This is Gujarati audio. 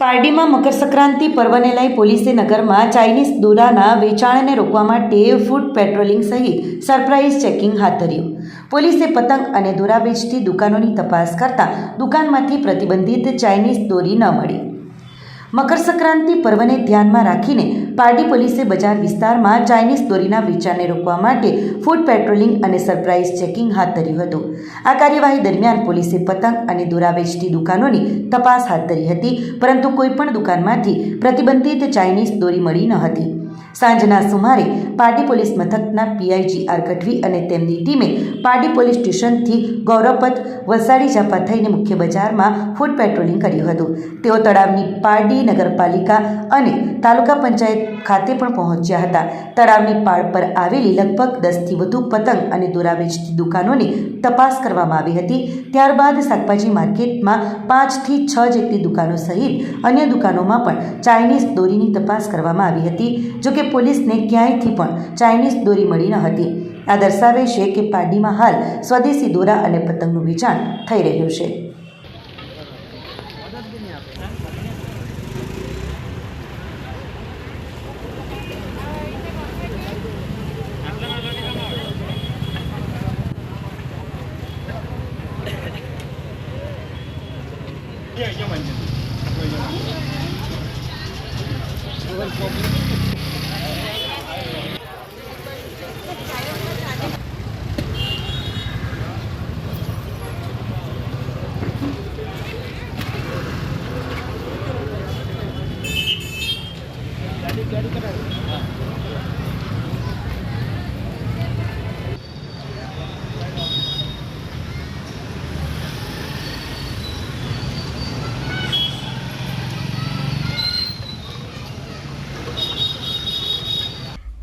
પારડીમાં મકર સંક્રાંતિ પર્વને લઈ પોલીસે નગરમાં ચાઇનીઝ દોરાના વેચાણને રોકવા માટે ફૂડ પેટ્રોલિંગ સહિત સરપ્રાઇઝ ચેકિંગ હાથ ધર્યું. પોલીસે પતંગ અને દોરા વેચતી દુકાનોની તપાસ કરતા દુકાનમાંથી પ્રતિબંધિત ચાઇનીઝ દોરી ન મળી. મકર સંક્રાંતિ પર્વને ધ્યાનમાં રાખીને પારડી પોલીસે બજાર વિસ્તારમાં ચાઇનીઝ દોરીના વેચાણને રોકવા માટે ફૂડ પેટ્રોલિંગ અને સરપ્રાઇઝ ચેકિંગ હાથ ધર્યું હતું. આ કાર્યવાહી દરમિયાન પોલીસે પતંગ અને દોરા વેચતી દુકાનોની તપાસ હાથ ધરી હતી, પરંતુ કોઈપણ દુકાનમાંથી પ્રતિબંધિત ચાઇનીઝ દોરી મળી ન હતી. સાંજના સુમારે પારડી પોલીસ મથકના પીઆઈજી આર ગઢવી અને તેમની ટીમે પાર્ટી પોલીસ સ્ટેશનથી ગૌરવપથ વલસાડી જાપા થઈને મુખ્ય બજારમાં ફૂડ પેટ્રોલિંગ કર્યું હતું. તેઓ તળાવની પારડી નગરપાલિકા અને તાલુકા પંચાયત ખાતે પણ પહોંચ્યા હતા. તળાવની પાળ પર આવેલી લગભગ દસથી વધુ પતંગ અને દોરા વેચતી દુકાનોની તપાસ કરવામાં આવી હતી. ત્યારબાદ શાકભાજી માર્કેટમાં પાંચથી છ જેટલી દુકાનો સહિત અન્ય દુકાનોમાં પણ ચાઇનીઝ દોરીની તપાસ કરવામાં આવી હતી. જોકે પોલીસને ક્યાંયથી પણ ચાઇનીઝ દોરી મળી ન હતી. આ દર્શાવે છે કે પાડીમાં હાલ સ્વદેશી દોરા અને પતંગનું વેચાણ થઈ રહ્યું છે.